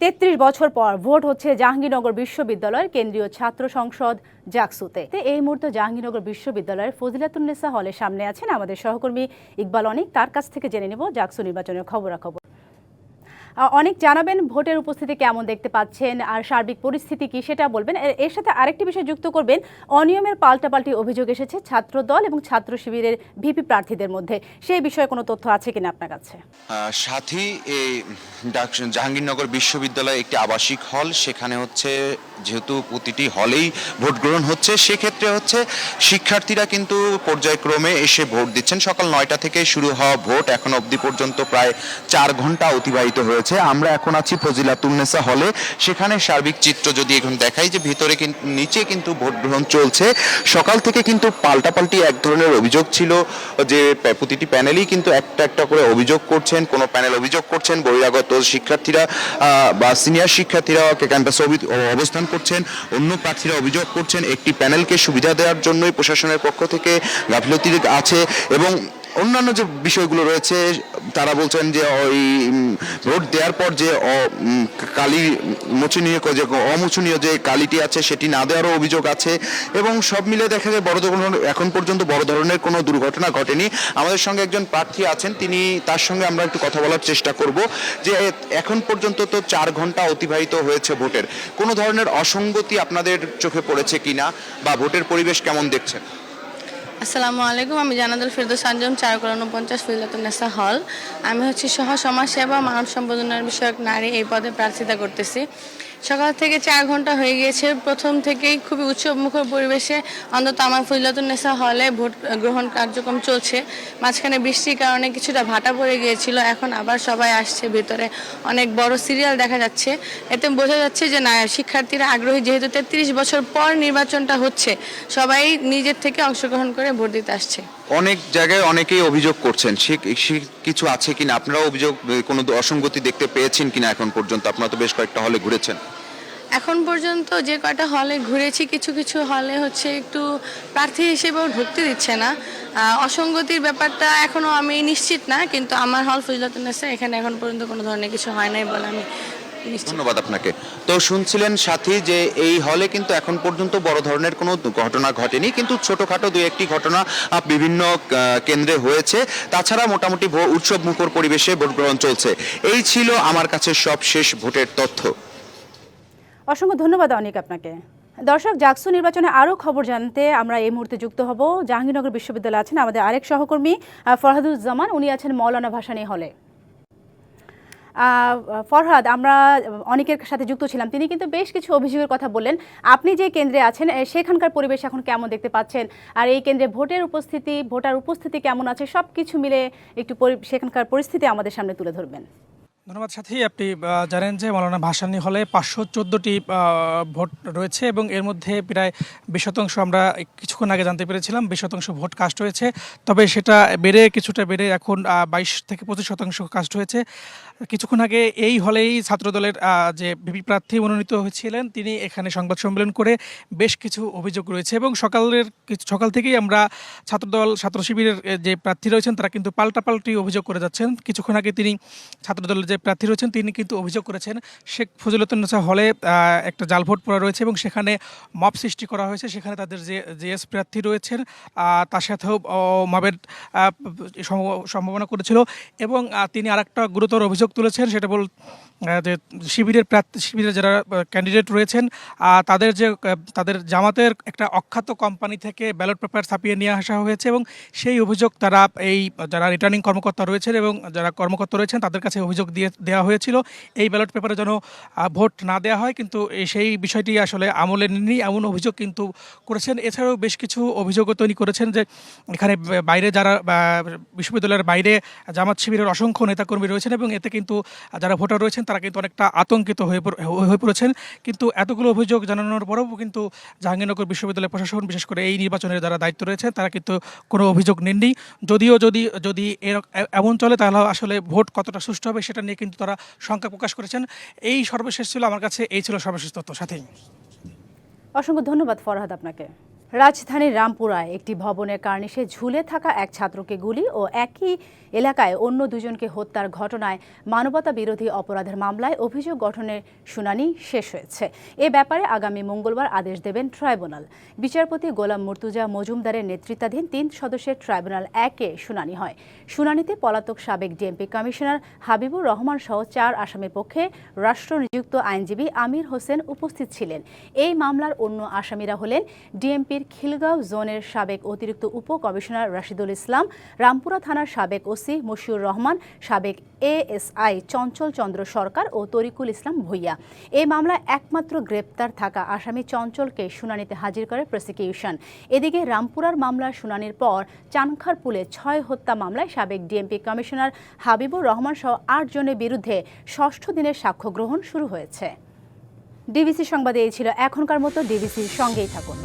তেত্রিশ বছর পর ভোট হচ্ছে জাহাঙ্গীরনগর বিশ্ববিদ্যালয়ের কেন্দ্রীয় ছাত্র সংসদ জাকসুতে। এই মুহূর্তে জাহাঙ্গীরনগর বিশ্ববিদ্যালয়ের ফজিলাতুন্নেসা হলের সামনে আছেন আমাদের সহকর্মী ইকবাল অনিক। তার কাছ থেকে জেনে নেব জাকসু নির্বাচনের খবরাখবর। অনেক জানাবেন ভোটের উপস্থিতি কেমন দেখতে পাচ্ছেন আর সার্বিক পরিস্থিতি কি সেটা বলবেন। এর সাথে আরেকটি বিষয় যুক্ত করবেন, অনিয়মের পাল্টাপাল্টি অভিযোগ এসেছে ছাত্র দল এবং ছাত্র শিবিরের ভিপি প্রার্থীদের মধ্যে। সেই বিষয়ে কোনো তথ্য আছে কিনা আপনার কাছে? সাথী, এই জাহাঙ্গীরনগর বিশ্ববিদ্যালয় একটি আবাসিক হল, সেখানে হচ্ছে যেহেতু প্রতিটি হলেই ভোট গ্রহণ হচ্ছে, সেক্ষেত্রে হচ্ছে শিক্ষার্থীরা কিন্তু পর্যায়ক্রমে এসে ভোট দিচ্ছেন। সকাল নয়টা থেকে শুরু হওয়া ভোট এখন অবধি পর্যন্ত প্রায় চার ঘণ্টা অতিবাহিত হয়েছে। আমরা এখন আছি ফজিলাতুন্নেসা হলে। সেখানে সার্বিক চিত্র যদি এখন দেখাই যে ভিতরে নিচে কিন্তু ভোট গ্রহণ চলছে। সকাল থেকে কিন্তু পাল্টাপাল্টি এক ধরনের অভিযোগ ছিল যে প্রতিটি প্যানেলই কিন্তু একটা একটা করে অভিযোগ করছেন। কোন প্যানেল অভিযোগ করছেন। বহিরাগত শিক্ষার্থীরা বা সিনিয়র শিক্ষার্থীরা ক্যাম্পাসে অবস্থান করছেন। অন্য প্রার্থীরা অভিযোগ করছেন, একটি প্যানেলকে সুবিধা দেওয়ার জন্যই প্রশাসনের পক্ষ থেকে গাফিলতি আছে এবং অন্যান্য যে বিষয়গুলো রয়েছে, তারা বলছেন যে ওই ভোট দেওয়ার পর যে কালি মোচনীয় যে, অমোচনীয় যে কালিটি আছে, সেটি না দেওয়ারও অভিযোগ আছে এবং সব মিলে দেখা যায় বড় ধরনের, এখন পর্যন্ত বড় ধরনের কোনো দুর্ঘটনা ঘটেনি। আমাদের সঙ্গে একজন প্রার্থী আছেন, তিনি তার সঙ্গে আমরা একটু কথা বলার চেষ্টা করব যে, এখন পর্যন্ত তো চার ঘণ্টা অতিবাহিত হয়েছে ভোটের। কোনো ধরনের অসঙ্গতি আপনাদের চোখে পড়েছে কিনা বা ভোটের পরিবেশ কেমন দেখছেন? আসসালামু আলাইকুম, আমি জানাদুল ফিরদোস আঞ্জম চারকোল উনপঞ্চাশ নেসা হল। আমি হচ্ছে সহ সমাজ সেবা মানব সম্পাদনার বিষয়ক নারী এই পদে প্রার্থিতা করতেছি। সকাল থেকে চার ঘণ্টা হয়ে গিয়েছে। প্রথম থেকেই খুবই উৎসবমুখর পরিবেশে অন্তত আমার ফজিলাতুন্নেসা হলে ভোট গ্রহণ কার্যক্রম চলছে। মাঝখানে বৃষ্টির কারণে কিছুটা ভাটা পড়ে গিয়েছিল, এখন আবার সবাই আসছে ভিতরে। অনেক বড় সিরিয়াল দেখা যাচ্ছে। এতে বোঝা যাচ্ছে যে না, শিক্ষার্থীরা আগ্রহী, যেহেতু তেত্রিশ বছর পর নির্বাচনটা হচ্ছে, সবাই নিজের থেকে অংশগ্রহণ করে ভোট দিতে আসছে। অনেক জায়গায় অনেকেই অভিযোগ করছেন। সে কিছু আছে কিনা? আপনারা অভিযোগ, কোনো অসঙ্গতি দেখতে পেয়েছেন কিনা এখন পর্যন্ত? আপনারা তো বেশ কয়েকটা হলে ঘুরেছেন। এখন পর্যন্ত যে কয়টা হলে ঘুরেছি, কিছু কিছু হলে হচ্ছে একটু প্রার্থী হিসেবেও ঢুকতে দিচ্ছে না। অসঙ্গতির ব্যাপারটা এখনও আমি নিশ্চিত না, কিন্তু আমার হল ফজিলাতুন্নেসা এখানে এখন পর্যন্ত কোনো ধরনের কিছু হয় নাই বলে আমি ধন্যবাদ আপনাকে। তো শুনছিলেন সাথী যে এই হলে কিন্তু এখন পর্যন্ত বড় ধরনের কোনো ঘটনা ঘটেনি কিন্তু ছোটখাটো দুই একটি ঘটনা বিভিন্ন কেন্দ্রে হয়েছে। তাছাড়া মোটামুটি উৎসব মুখর পরিবেশে ভোট গ্রহণ চলছে। এই ছিল আমার কাছে সব শেষ ভোটের তথ্য। অসংখ্য ধন্যবাদ অনেক আপনাকে। দর্শক জাকসু নির্বাচনে আরও খবর জানতে আমরা এই মুহূর্তে যুক্ত হব। জাহাঙ্গীরনগর বিশ্ববিদ্যালয়ে আছেন আমাদের আরেক সহকর্মী ফরহাদুজ্জামান। উনি আছেন মৌলানা ভাসানী হলে। ফরহাদ, আমরা অনেকের সাথে যুক্ত ছিলাম। তিনি কিন্তু বেশ কিছু অভিযোগের কথা বললেন। আপনি যে কেন্দ্রে আছেন সেখানকার পরিবেশ এখন কেমন দেখতে পাচ্ছেন? আর এই কেন্দ্রে ভোটের উপস্থিতি, ভোটার উপস্থিতি কেমন আছে? সব কিছু মিলে একটু সেখানকার পরিস্থিতি আমাদের সামনে তুলে ধরবেন। ধন্যবাদ সাথী। আপনি জানেন যে মৌলানা ভাসানী হলে পাঁচশো চোদ্দোটি ভোট রয়েছে এবং এর মধ্যে প্রায় বিশ শতাংশ আমরা কিছুক্ষণ আগে জানতে পেরেছিলাম, বিশ শতাংশ ভোট কাস্ট হয়েছে। তবে সেটা বেড়ে কিছুটা বেড়ে এখন বাইশ থেকে পঁচিশ শতাংশ কাস্ট হয়েছে। কিছুক্ষণ আগে এই হলেই ছাত্রদলের যে ভিপি প্রার্থী মনোনীত হয়েছিলেন, তিনি এখানে সংবাদ সম্মেলন করে বেশ কিছু অভিযোগ রয়েছে এবং সকালের সকাল থেকেই আমরা ছাত্রদল, ছাত্র শিবিরের যে প্রার্থী রয়েছেন, তারা কিন্তু পাল্টাপাল্টি অভিযোগ করে যাচ্ছেন। কিছুক্ষণ আগে তিনি ছাত্রদলের যে প্রার্থী রয়েছেন, তিনি কিন্তু অভিযোগ করেছেন, শেখ ফজিলতুন্নেসা হলে একটা জাল ভোট পড়া রয়েছে এবং সেখানে মব সৃষ্টি করা হয়েছে, সেখানে তাদের যে জেএস প্রার্থী রয়েছেন তার সাথেও মবের সম্ভাবনা করেছিল এবং তিনি আরেকটা গুরুতর অভিযোগ তুলেছেন, সেটা বল যে শিবিরের প্রার্থী, শিবিরের যারা ক্যান্ডিডেট রয়েছেন তাদের যে তাদের জামাতের একটা অখ্যাত কোম্পানি থেকে ব্যালট পেপার ছাপিয়ে নিয়ে আসা হয়েছে এবং সেই অভিযোগ তারা এই, যারা রিটার্নিং কর্মকর্তা রয়েছেন এবং যারা কর্মকর্তা রয়েছেন, তাদের কাছে অভিযোগ দিয়ে দেওয়া হয়েছিল। এই ব্যালট পেপারে যেন ভোট না দেওয়া হয়, কিন্তু সেই বিষয়টি আসলে আমলে নেই এমন অভিযোগ কিন্তু করেছেন। এছাড়াও বেশ কিছু অভিযোগও তৈরি করেছেন যে, এখানে বাইরে যারা বিশ্ববিদ্যালয়ের বাইরে জামাত শিবিরের অসংখ্য নেতাকর্মী রয়েছেন এবং এতে কিন্তু যারা ভোটার রয়েছেন, তারা কিন্তু অনেকটা আতঙ্কিত হয়ে হয়ে পড়েছেন। কিন্তু এতগুলো অভিযোগ জানানোর পরেও কিন্তু জাহাঙ্গীরনগর বিশ্ববিদ্যালয় প্রশাসন, বিশেষ করে এই নির্বাচনের যারা দায়িত্ব রয়েছেন, তারা কিন্তু কোনো অভিযোগ নেননি। যদিও যদি যদি এমন চলে, তাহলে আসলে ভোট কতটা সুষ্ঠু হবে সেটা নিয়ে কিন্তু তারা শঙ্কা প্রকাশ করেছেন। এই সর্বশেষ ছিল আমার কাছে, এই ছিল সর্বশেষ তথ্য। সাথেই। অসংখ্য ধন্যবাদ, ফরহাদ আপনাকে। রাজধানীর রামপুরায় একটি ভবনের কার্নিশে ঝুলে থাকা এক ছাত্রকে গুলি ও একই এলাকায় অন্য দুজনকে হত্যার ঘটনায় মানবতা বিরোধী অপরাধের মামলায় অভিযোগ গঠনের শুনানি শেষ হয়েছে। এ ব্যাপারে আগামী মঙ্গলবার আদেশ দেবেন ট্রাইব্যুনাল। বিচারপতি গোলাম মুর্তুজা মজুমদারের নেতৃত্বাধীন তিন সদস্যের ট্রাইব্যুনাল একে শুনানি হয়। শুনানিতে পলাতক সাবেক ডিএমপি কমিশনার হাবিবুর রহমান সহ চার আসামির পক্ষে রাষ্ট্র নিযুক্ত আইনজীবী আমির হোসেন উপস্থিত ছিলেন। এই মামলার অন্য আসামিরা হলেন ডিএমপির খিলগাঁও জোনের সাবেক অতিরিক্ত উপ কমিশনার রাশিদুল ইসলাম, রামপুরা থানার সাবেক ওসি মশিউর রহমান, সাবেক এএসআই চঞ্চল চন্দ্র সরকার ও তরিকুল ইসলাম ভুইয়া। এই মামলায় একমাত্র গ্রেপ্তার থাকা আসামি চঞ্চলকে শুনানিতে হাজির করে প্রসিকিউশন। এদিকে রামপুরার মামলার শুনানির পর চানখারপুলে ছয় হত্যা মামলায় সাবেক ডিএমপি কমিশনার হাবিবুর রহমান সহ আট জনের বিরুদ্ধে ষষ্ঠ দিনের সাক্ষ্য গ্রহণ শুরু হয়েছে। ডিবিসি সংবাদে এই ছিল এখনকার মতো। ডিবিসির সঙ্গেই থাকুন।